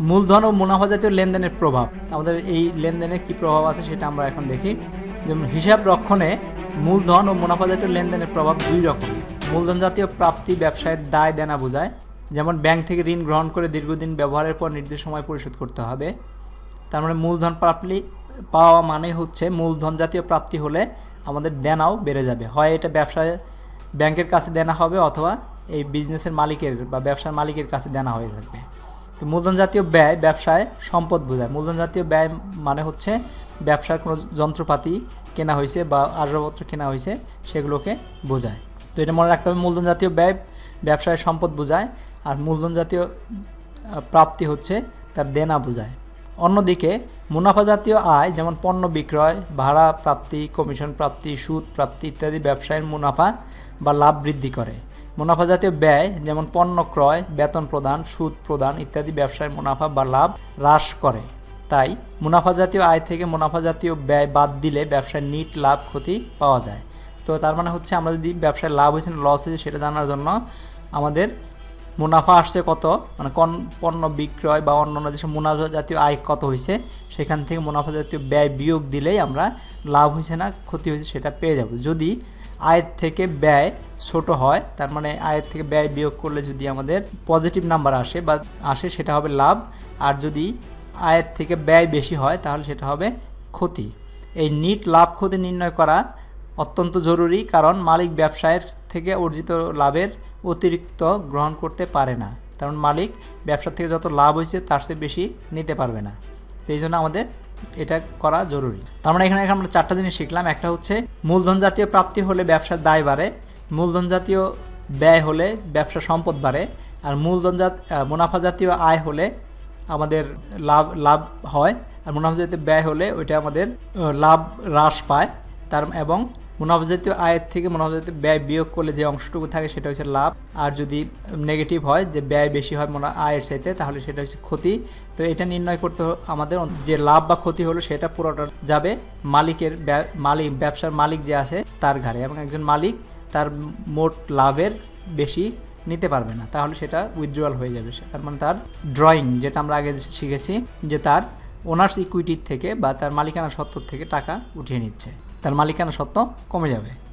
মূলধন ও মুনাফা জাতীয় লেনদেনের প্রভাব। আমাদের এই লেনদেনের কি প্রভাব আছে সেটা আমরা এখন দেখি। যেমন হিসাব রক্ষণে মূলধন ও মুনাফা জাতীয় লেনদেনের প্রভাব দুই রকম। মূলধন জাতীয় প্রাপ্তি ব্যবসায়ের দায় দেনা বোঝায়। যেমন ব্যাংক থেকে ঋণ গ্রহণ করে দীর্ঘদিন ব্যবহারের পর নির্দিষ্ট সময় পরিশোধ করতে হবে। তার মানে মূলধন প্রাপ্তি পাওয়া মানে হচ্ছে মূলধন জাতীয় প্রাপ্তি হলে আমাদের দেনাও বেড়ে যাবে। হয় এটা ব্যবসায় ব্যাংকের কাছে দেনা হবে অথবা এই বিজনেসের মালিকের বা ব্যবসার মালিকের কাছে দেনা হয়ে থাকবে। তো মূলধন জাতীয় ব্যয় ব্যবসায় সম্পদ বোঝায়। মূলধন জাতীয় ব্যয় মানে হচ্ছে ব্যবসার কোনো যন্ত্রপাতি কেনা হয়েছে বা আসবাবপত্র কেনা হয়েছে সেগুলোকে বোঝায়। তো এটা মনে রাখতে হবে, মূলধন জাতীয় ব্যয় ব্যবসায় সম্পদ বোঝায় আর মূলধন জাতীয় প্রাপ্তি হচ্ছে তার দেনা বোঝায়। অন্যদিকে মুনাফা জাতীয় আয় যেমন পণ্য বিক্রয়, ভাড়া প্রাপ্তি, কমিশন প্রাপ্তি, সুদ প্রাপ্তি ইত্যাদি ব্যবসায়ের মুনাফা বা লাভ বৃদ্ধি করে। মুনাফা জাতীয় ব্যয়, যেমন পণ্য ক্রয়, বেতন প্রদান, সুদ প্রদান ইত্যাদি ব্যবসায় মুনাফা বা লাভ হ্রাস করে। তাই মুনাফা জাতীয় আয় থেকে মুনাফা জাতীয় ব্যয় বাদ দিলে ব্যবসায় নিট লাভ ক্ষতি পাওয়া যায়। তো তার মানে হচ্ছে আমরা যদি ব্যবসায় লাভ হয়েছে না লস হয়েছে, সেটা জানার জন্য আমাদের মুনাফা আসছে কত? মানে কোন পণ্য বিক্রয় বা অন্যান্য যেসব মুনাফা জাতীয় আয় কত হয়েছে, সেখান থেকে মুনাফা জাতীয় ব্যয় বিয়োগ দিলেই আমরা লাভ হয়েছে না ক্ষতি হয়েছে সেটা পেয়ে যাব। যদি আয়ের থেকে ব্যয় ছোট হয়, তার মানে আয়ের থেকে ব্যয় বিয়োগ করলে যদি আমাদের পজিটিভ নাম্বার আসে বা আসে সেটা হবে লাভ, আর যদি আয়ের থেকে ব্যয় বেশি হয় তাহলে সেটা হবে ক্ষতি। এই নিট লাভ ক্ষতি নির্ণয় করা অত্যন্ত জরুরি, কারণ মালিক ব্যবসায়ের থেকে অর্জিত লাভের অতিরিক্ত গ্রহণ করতে পারে না। কারণ মালিক ব্যবসা থেকে যত লাভ হয়েছে তার চেয়ে বেশি নিতে পারবে না। তো এই জন্য আমাদের এটা করা জরুরি। তার মানে এখানে আমরা চারটা জিনিস শিখলাম। একটা হচ্ছে মূলধন জাতীয় প্রাপ্তি হলে ব্যবসার দায় বাড়ে, মূলধন জাতীয় ব্যয় হলে ব্যবসা সম্পদ বাড়ে, আর মূলধন জাত মুনাফা জাতীয় আয় হলে আমাদের লাভ লাভ হয়, আর মুনাফা জাতীয় ব্যয় হলে ওইটা আমাদের লাভ হ্রাস পায়। তার এবং মুনাফা জাতীয় আয়ের থেকে মুনাফাজাতীয় ব্যয় বিয়োগ করলে যে অংশটুকু থাকে সেটা হচ্ছে লাভ। আর যদি নেগেটিভ হয়, যে ব্যয় বেশি হয় মুনা আয়ের চাইতে, তাহলে সেটা হচ্ছে ক্ষতি। তো এটা নির্ণয় করতে আমাদের যে লাভ বা ক্ষতি হলো সেটা পুরোটা যাবে মালিকের মালিক ব্যবসার মালিক যে আছে তার ঘাড়ে। এবং একজন মালিক তার মোট লাভের বেশি নিতে পারবে না। তাহলে সেটা উইথড্রয়াল হয়ে যাবে। তার মানে তার ড্রয়িং যেটা আমরা আগে শিখেছি, যে তার ওনার্স ইকুইটির থেকে বা তার মালিকানা সত্ত্বর থেকে টাকা উঠিয়ে নিচ্ছে। তার মালিকানা সত্ত্ব কমে যাবে।